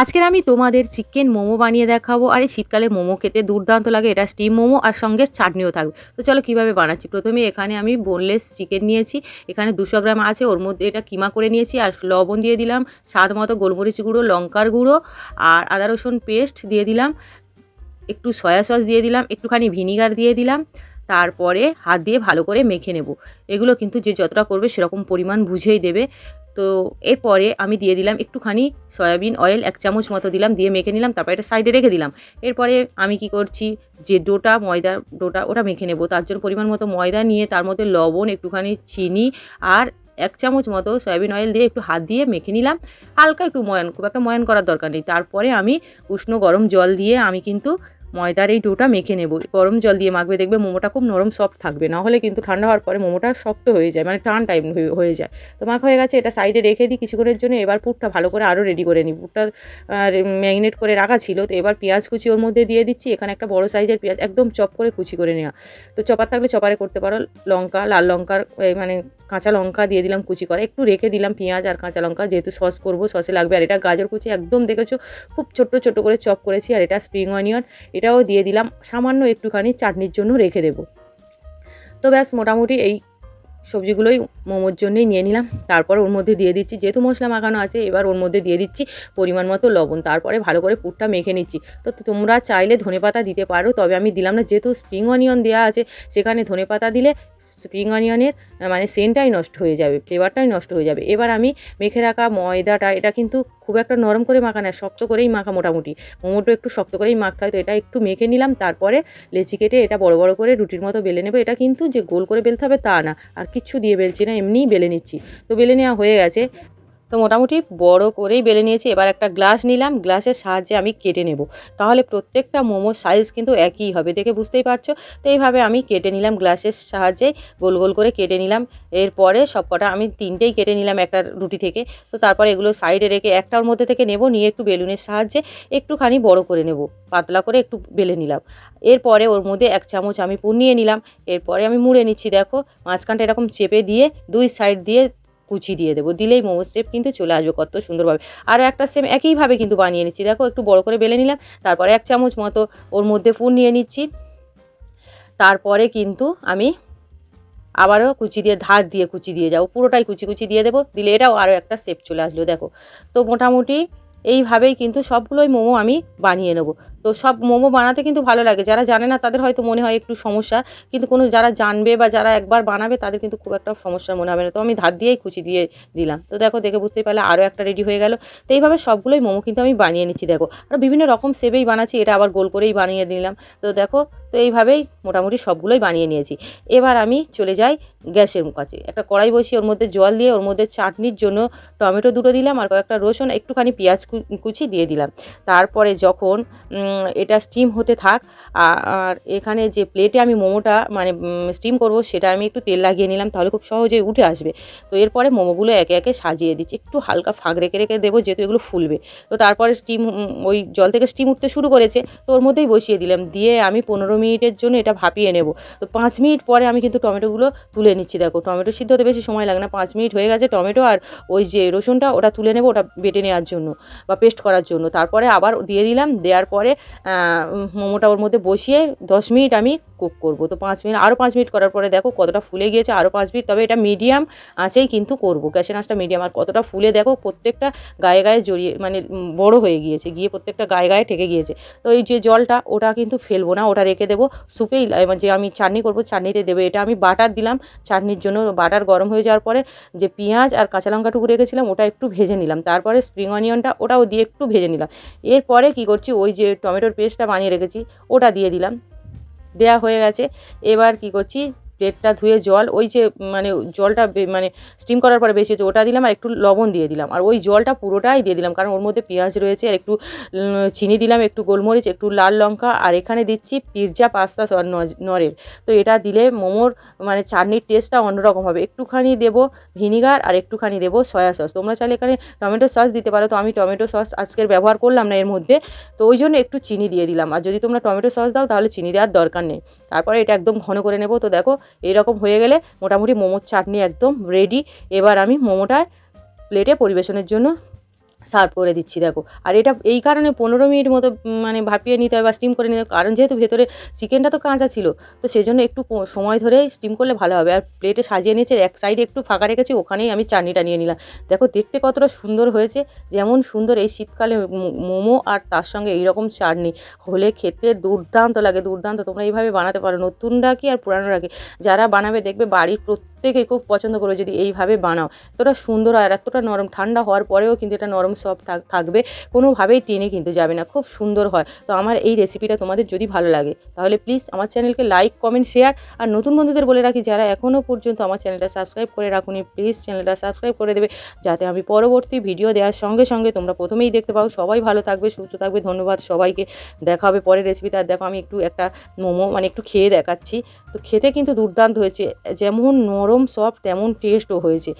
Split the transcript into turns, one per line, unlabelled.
আজকের আমি তোমাদের চিকেন মোমো বানিয়ে দেখাবো। আর এই শীতকালে মোমো খেতে দুর্দান্ত লাগে। এটা স্টিম মোমো আর সঙ্গে চাটনিও থাকবে। তো চলো কীভাবে বানাচ্ছি? প্রথমে এখানে আমি বোনলেস চিকেন নিয়েছি। এখানে দুশো গ্রাম আছে। ওর মধ্যে এটা কিমা করে নিয়েছি। আর লবণ দিয়ে দিলাম। স্বাদ মতো গোলমরিচ গুঁড়ো, লঙ্কার গুঁড়ো আর আদা রসুন পেস্ট দিয়ে দিলাম। একটু সয়া সস দিয়ে দিলাম। একটুখানি ভিনিগার দিয়ে দিলাম। তারপরে হাত দিয়ে ভালো করে মেখে নেব। এগুলো কিন্তু যে যতটা করবে সেরকম পরিমাণ বুঝেই দেবে। তো এরপরে আমি দিয়ে দিলাম একটুখানি সয়াবিন অয়েল, এক চামচ মতো দিলাম, দিয়ে মেখে নিলাম, তারপর এটা সাইডে রেখে দিলাম। এরপরে আমি কি করছি, যে ডোটা, ময়দা ডোটা ওটা মেখে নেব। তার জন্য পরিমাণ মতো ময়দা নিয়ে তার মধ্যে লবণ, একটুখানি চিনি আর এক চামচ মতো সয়াবিন অয়েল দিয়ে একটু হাত দিয়ে মেখে নিলাম। হালকা একটু ময়ান, খুব একটা ময়ান করার দরকার নেই। তারপরে আমি উষ্ণ গরম জল দিয়ে আমি কিন্তু ময়দার এই ডোটা মেখে নেব। গরম জল দিয়ে মাখবে, দেখবে মোমোটা খুব নরম সফট থাকবে। না হলে কিন্তু ঠান্ডা হওয়ার পরে মোমোটা শক্ত হয়ে যায় মানে টান টাইম হয়ে যায়। তো মাখ হয়ে গেছে, এটা সাইডে রেখে দিই কিছুক্ষণের জন্য। এবার পুরটা ভালো করে আরও রেডি করে নিই পুরটা ম্যাগনেট করে রাখা ছিল। তো এবার পেঁয়াজ কুচি ওর মধ্যে দিয়ে দিচ্ছি। এখানে একটা বড় সাইজের পেঁয়াজ একদম চপ করে কুচি করে নেওয়া। তো চপার থাকলে চপারে করতে পারো। লঙ্কা, লাল লঙ্কার মানে কাঁচা লঙ্কা দিয়ে দিলাম কুচি করে। একটু রেখে দিলাম পেঁয়াজ আর কাঁচা লঙ্কা, যেহেতু সস করব সসে লাগবে। আর এটা গাজর কুচি একদম দেখেছ, খুব ছোট্ট ছোট্ট করে চপ করেছি। আর এটা স্প্রিং অনিয়ন এটাও দিয়ে দিলাম, সামান্য একটুখানি চাটনির জন্য রেখে দেব। তো ব্যাস, মোটামুটি এই সবজিগুলোই মোমোর জন্যই নিয়ে নিলাম। তারপর ওর মধ্যে দিয়ে দিচ্ছি, যেহেতু মশলা মাখানো আছে, এবার ওর মধ্যে দিয়ে দিচ্ছি পরিমাণ মতো লবণ। তারপরে ভালো করে পুরটা মেখে নিচ্ছি। তো তোমরা চাইলে ধনে পাতা দিতে পারো, তবে আমি দিলাম না, যেহেতু স্প্রিং অনিয়ন দেওয়া আছে, সেখানে ধনে পাতা দিলে স্প্রিং অনিয়নের মানে সেন্টটাই নষ্ট হয়ে যাবে, ফ্লেভারটাই নষ্ট হয়ে যাবে। এবার আমি মেখে রাখা ময়দাটা, এটা কিন্তু খুব একটা নরম করে মাখা না শক্ত করেই মাখা মোটামুটি। মোমোটো একটু শক্ত করেই মাখতে হয়, তো এটা একটু মেখে নিলাম, তারপরে লেচি কেটে এটা বড় বড় করে রুটির মতো বেলে নেব। এটা কিন্তু যে গোল করে বেলতে হবে তা না, আর কিচ্ছু দিয়ে বেলছি না, এমনিই বেলে নিচ্ছি। তো বেলে নেওয়া হয়ে গেছে। তো মোটামুটি বড় করেই বেলে নিয়েছি। এবার একটা গ্লাস নিলাম, গ্লাসের সাহায্যে আমি কেটে নেব। তাহলে প্রত্যেকটা মোমোর সাইজ কিন্তু একই হবে, দেখে বুঝতেই পারছ? তো এইভাবে আমি কেটে নিলাম গ্লাসের সাহায্যে, গোল গোল করে কেটে নিলাম। এরপরে সবকটা আমি তিনটেই কেটে নিলাম একটা রুটি থেকে। তো তারপরে এগুলো সাইডে রেখে একটার মধ্যে থেকে নেব, নিয়ে একটু বেলুনের সাহায্যে একটুখানি বড় করে নেব। পাতলা করে একটু বেলে নিলাম। এরপরে ওর মধ্যে এক চামচ আমি পুর নিয়ে নিলাম। এরপরে আমি মুড়ে নিচ্ছি, দেখো। মাঝখানটা এরকম চেপে দিয়ে, দুই সাইড দিয়ে কুচি দিয়ে দেবো। দিলেই মোমো শেপ কিন্তু চলে আসবে কত সুন্দরভাবে। আর একটা সেম একইভাবে কিন্তু বানিয়ে নিচ্ছি। দেখো একটু বড় করে বেলে নিলাম, তারপরে এক চামচ মতো ওর মধ্যে ফুল নিয়ে নিচ্ছি। তারপরে কিন্তু আমি আবারও কুচি দিয়ে, ধার দিয়ে কুচি দিয়ে যাব। পুরোটাই কুচি কুচি দিয়ে দেবো। দিলে এটাও আরও একটা শেপ চলে আসলো, দেখো। তো মোটামুটি এইভাবেই কিন্তু সবগুলোই মোমো আমি বানিয়ে নেব। তো সব মোমো বানাতে কিন্তু ভালো লাগে। যারা জানে না, তাদের হয়তো মনে হয় একটু সমস্যা। কিন্তু কোনো যারা জানবে বা যারা একবার বানাবে, তাদের কিন্তু খুব একটা সমস্যা মনে হবে না। তো আমি ধার দিয়েই কুচি দিয়ে দিলাম। তো দেখো, দেখে বুঝতেই পারলে আরও একটা রেডি হয়ে গেল। তো এইভাবে সবগুলোই মোমো কিন্তু আমি বানিয়ে নিচ্ছি, দেখো। আর বিভিন্ন রকম সেবেই বানাচ্ছি, এটা আবার গোল করেই বানিয়ে দিলাম তো দেখো তো এইভাবেই মোটামুটি সবগুলোই বানিয়ে নিয়েছি। এবার আমি চলে যাই গ্যাসের কাছে। একটা কড়াই বসিয়ে ওর মধ্যে জল দিয়ে ওর মধ্যে চাটনির জন্য টমেটো দুটো দিলাম আর কয়েকটা রসুন, একটুখানি পেঁয়াজ কুচি দিয়ে দিলাম। তারপরে যখন এটা স্টিম হতে থাক আর এখানে যে প্লেটে আমি মোমোটা মানে স্টিম করব সেটা আমি একটু তেল লাগিয়ে নিলাম, তাহলে খুব সহজেই উঠে আসবে। তো এরপরে মোমোগুলো একে একে সাজিয়ে দিচ্ছি। একটু হালকা ফাঁক রেখে রেখে দেবো যেহেতু এগুলো ফুলবে। তো তারপরে স্টিম ওই জল থেকে স্টিম উঠতে শুরু করেছে। তো ওর মধ্যেই বসিয়ে দিলাম। দিয়ে আমি পনেরো মিনিটের জন্য এটা ভাপিয়ে নেব। তো পাঁচ মিনিট পরে আমি কিন্তু টমেটোগুলো তুলে নিচ্ছি। দেখো, টমেটো সিদ্ধ হতে বেশি সময় লাগে না। পাঁচ মিনিট হয়ে গেছে টমেটো আর ওই যে রসুনটা ওটা তুলে নেব ওটা বেটে নেওয়ার জন্য বা পেস্ট করার জন্য। তারপরে আবার দিয়ে দিলাম, দেওয়ার পরে মোমোটা ওর মধ্যে বসিয়ে দশ মিনিট আমি কুক করব। তো পাঁচ মিনিট, আরও পাঁচ মিনিট করার পরে দেখো কতটা ফুলে গিয়েছে, আরও পাঁচ মিনিট। তবে এটা মিডিয়াম আঁচেই কিন্তু করব। গ্যাসের আঁচটা মিডিয়াম। আর কতটা ফুলে দেখো, প্রত্যেকটা গায়ে গায়ে জড়িয়ে মানে বড় হয়ে গিয়েছে। গিয়ে প্রত্যেকটা গায়ে গায়ে ঠেকে গিয়েছে। তো এই যে জলটা ওটা কিন্তু ফেলব না, ওটা রেখে দেবো, সুপেই যে আমি চাটনি করব চাটনিতে দেবো। এটা আমি বাটার দিলাম, চাটনির জন্য বাটার গরম হয়ে যাওয়ার পরে যে পেঁয়াজ আর কাঁচা লঙ্কাটুকু রেখেছিলাম, ওটা একটু ভেজে নিলাম। তারপরে স্প্রিং অনিয়নটা ওটাও দিয়ে একটু ভেজে নিলাম। এরপরে কি করছি, ওই যে টমেটোর পেস্টটা বানিয়ে রেখেছি, ওটা দিয়ে দিলাম। দেয়া হয়ে গেছে। এবার কি করছি প্লেটটা ধুয়ে জল, ওই যে মানে জলটা মানে স্টিম করার পরে বেশি হচ্ছে, ওটা দিলাম আর একটু লবণ দিয়ে দিলাম। আর ওই জলটা পুরোটাই দিয়ে দিলাম, কারণ ওর মধ্যে পেঁয়াজ রয়েছে, আর একটু চিনি দিলাম, একটু গোলমরিচ, একটু লাল লঙ্কা, আর এখানে দিচ্ছি পিৎজা পাস্তা নরের। তো এটা দিলে মোমোর মানে চাটনির টেস্টটা অন্যরকম হবে। একটুখানি দেবো ভিনিগার আর একটুখানি দেবো সয়া সস। তোমরা চাইলে এখানে টমেটো সস দিতে পারো, তো আমি টমেটো সস আজকের ব্যবহার করলাম না এর মধ্যে। তো ওই জন্য একটু চিনি দিয়ে দিলাম। আর যদি তোমরা টমেটো সস দাও, তাহলে চিনি দেওয়ার দরকার নেই। তারপরে এটা একদম ঘন করে নেব। তো দেখো এইরকম হয়ে গেলে মোটামুটি মোমোর চাটনি একদম রেডি এবার আমি মোমোটা প্লেটে পরিবেশনের জন্য সার্ভ করে দিচ্ছি, দেখো। আর এটা এই কারণে পনেরো মিনিট মতো মানে ভাপিয়ে নিতে হয় বা স্টিম করে নিতে হয়। কারণ যেহেতু ভেতরে চিকেনটা তো কাঁচা ছিল, তো সেজন্য একটু সময় ধরে স্টিম করলে ভালো হবে। আর প্লেটে সাজিয়ে নিয়েছে, এক সাইডে একটু ফাঁকা রেখেছি, ওখানেই আমি চাটনিটা নিয়ে নিলাম। দেখো দেখতে কতটা সুন্দর হয়েছে, যেমন সুন্দর এই শীতকালে মোমো আর তার সঙ্গে এইরকম চাটনি। হলে খেতে দুর্দান্ত লাগে, দুর্দান্ত। তোমরা এইভাবে বানাতে পারো। নতুনরা কি আর পুরানোরা কি? যারা বানাবে দেখবে বাড়ির প্রত্যেকে খুব পছন্দ করবে যদি এইভাবে বানাও। এতটা সুন্দর আর এতটা নরম, ঠান্ডা হওয়ার পরেও কিন্তু এটা নরম সফট থাকবে। কোনোভাবেই টেনে কিন্তু যাবে না, খুব সুন্দর হয়। তো আমার এই রেসিপিটা তোমাদের যদি ভালো লাগে, তাহলে প্লিজ আমার চ্যানেলকে লাইক কমেন্ট শেয়ার আর নতুন বন্ধুদের বলে রাখি, যারা এখনও পর্যন্ত আমার চ্যানেলটা সাবস্ক্রাইব করে রাখুনি প্লিজ চ্যানেলটা সাবস্ক্রাইব করে দেবে, যাতে আমি পরবর্তী ভিডিও দেওয়ার সঙ্গে সঙ্গে তোমরা প্রথমেই দেখতে পাও। সবাই ভালো থাকবে, সুস্থ থাকবে, ধন্যবাদ সবাইকে। দেখা হবে পরের রেসিপিতে আর দেখো, আমি একটু একটা মোমো মানে একটু খেয়ে দেখাচ্ছি। তো খেতে কিন্তু দুর্দান্ত হয়েছে। যেমন নরম সফট তেমন টেস্টও হয়েছে।